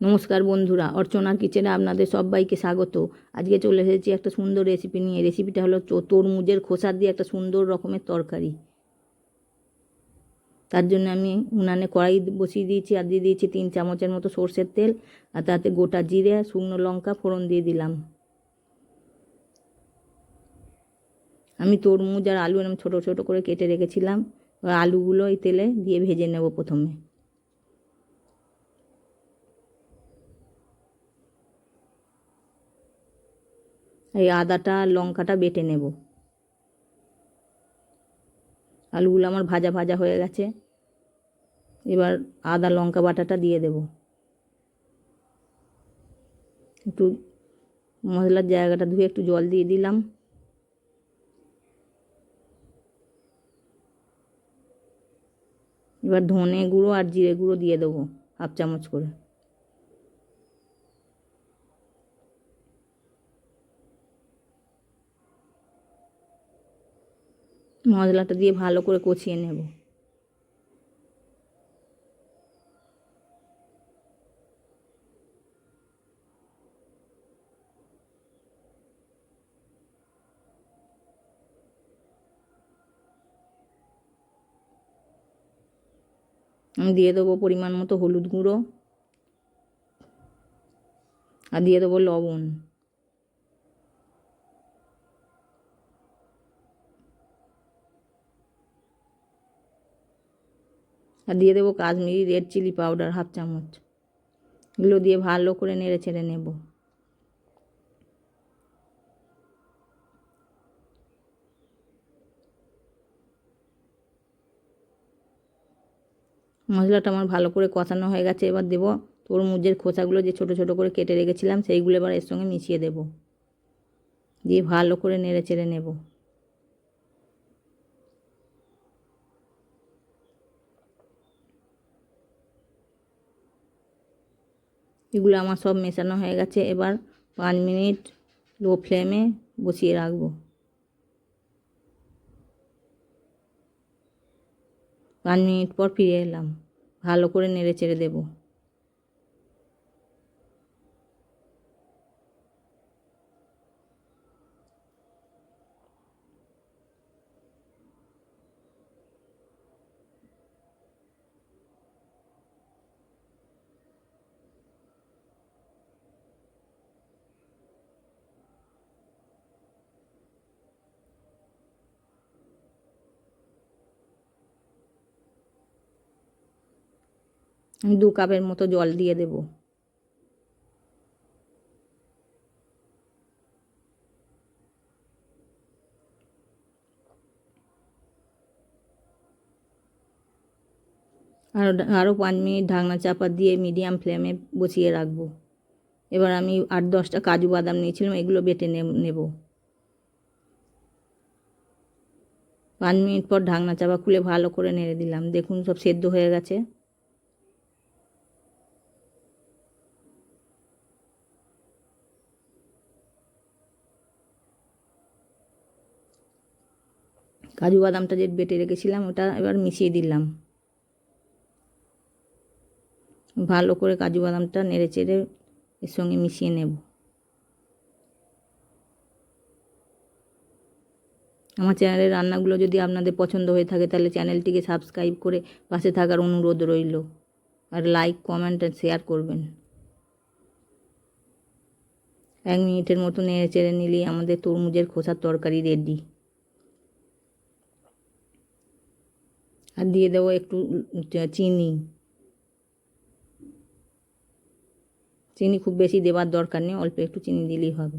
নমস্কার বন্ধুরা, অর্চনা কিচেনে আপনাদের সবাইকে স্বাগত। আজকে চলে এসেছি একটা সুন্দর রেসিপি নিয়ে। রেসিপিটা হলো তরমুজের খোসা দিয়ে একটা সুন্দর রকমের তরকারি। তার জন্য আমি উনানে কড়াই বসিয়ে দিয়েছি আর দিয়ে দিয়েছি তিন চামচের মতো সর্ষের তেল আর তাতে গোটা জিরে, শুকনো লঙ্কা, ফোড়ন দিয়ে দিলাম। আমি তরমুজ আর আলু এরকম ছোটো ছোটো করে কেটে রেখেছিলাম। আলুগুলো এই তেলে দিয়ে ভেজে নেব প্রথমে। এই আদাটা, লঙ্কাটা বেটে নেব। আলুগুলো আমার ভাজা ভাজা হয়ে গেছে। এবার আদা, লঙ্কা বাটাটা দিয়ে দেব। একটু মশলার জায়গাটা ধুয়ে একটু জল দিয়ে দিলাম। এবার ধনে গুঁড়ো আর জিরে গুঁড়ো দিয়ে দেবো, হাফ চামচ করে। মশলাটা দিয়ে ভালো করে কষিয়ে নেব। আমি দিয়ে দেবো পরিমাণ মতো হলুদ গুঁড়ো আর দিয়ে দেবো লবণ। আর দিয়ে দেবো Kashmiri red chilli powder half চামচ। এগুলো দিয়ে ভালো করে নেড়ে ছেড়ে নেব। মশলাটা আমার ভালো করে কষানো হয়ে গেছে, এবার দেবো তরমুজের খোসাগুলো যে ছোটো ছোটো করে কেটে রেখেছিলাম, সেইগুলো এবার এর সঙ্গে মিশিয়ে দেব। দিয়ে ভালো করে নেড়ে চেড়ে নেব। এগুলো আমার সব মেশানো হয়ে গেছে। এবার পাঁচ মিনিট লো ফ্লেমে বসিয়ে রাখব। পাঁচ মিনিট পর ফিরে এলাম। ভালো করে নেড়ে চেড়ে দেবো। আমি দু কাপের মতো জল দিয়ে দেব। আর আরও পাঁচ মিনিট ঢাকনা চাপা দিয়ে মিডিয়াম ফ্লেমে বসিয়ে রাখব। এবার আমি আট দশটা কাজু বাদাম নিয়েছিলাম, এগুলো বেটে নেব। পাঁচ মিনিট পর ঢাকনা চাপা খুলে ভালো করে নেড়ে দিলাম। দেখুন সব সেদ্ধ হয়ে গেছে। কাজু বাদামটা যে বেটে রেখেছিলাম, ওটা এবার মিশিয়ে দিলাম। ভালো করে কাজু বাদামটা নেড়ে চেড়ে এর সঙ্গে মিশিয়ে নেব। আমার চ্যানেলের রান্নাগুলো যদি আপনাদের পছন্দ হয়ে থাকে, তাহলে চ্যানেলটিকে সাবস্ক্রাইব করে পাশে থাকার অনুরোধ রইল। আর লাইক, কমেন্ট আর শেয়ার করবেন। এক মিনিটের মতো নেড়ে চেড়ে নিলেই আমাদের তরমুজের খোসার তরকারি রেডি আর দিয়ে দেবো একটু চিনি। চিনি খুব বেশি দেবার দরকার নেই, অল্প একটু চিনি দিলেই হবে।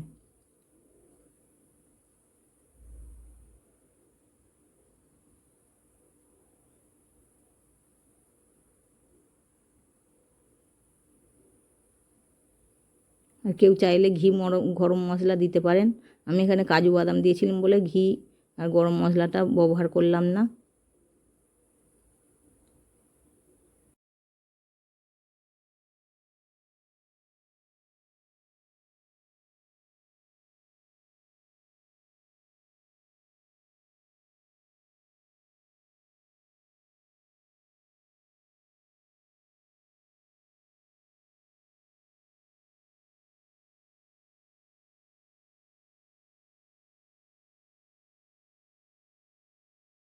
আর কেউ চাইলে ঘি গরম মশলা দিতে পারেন। আমি এখানে কাজু বাদাম দিয়েছিলাম বলে ঘি আর গরম মশলাটা ব্যবহার করলাম না।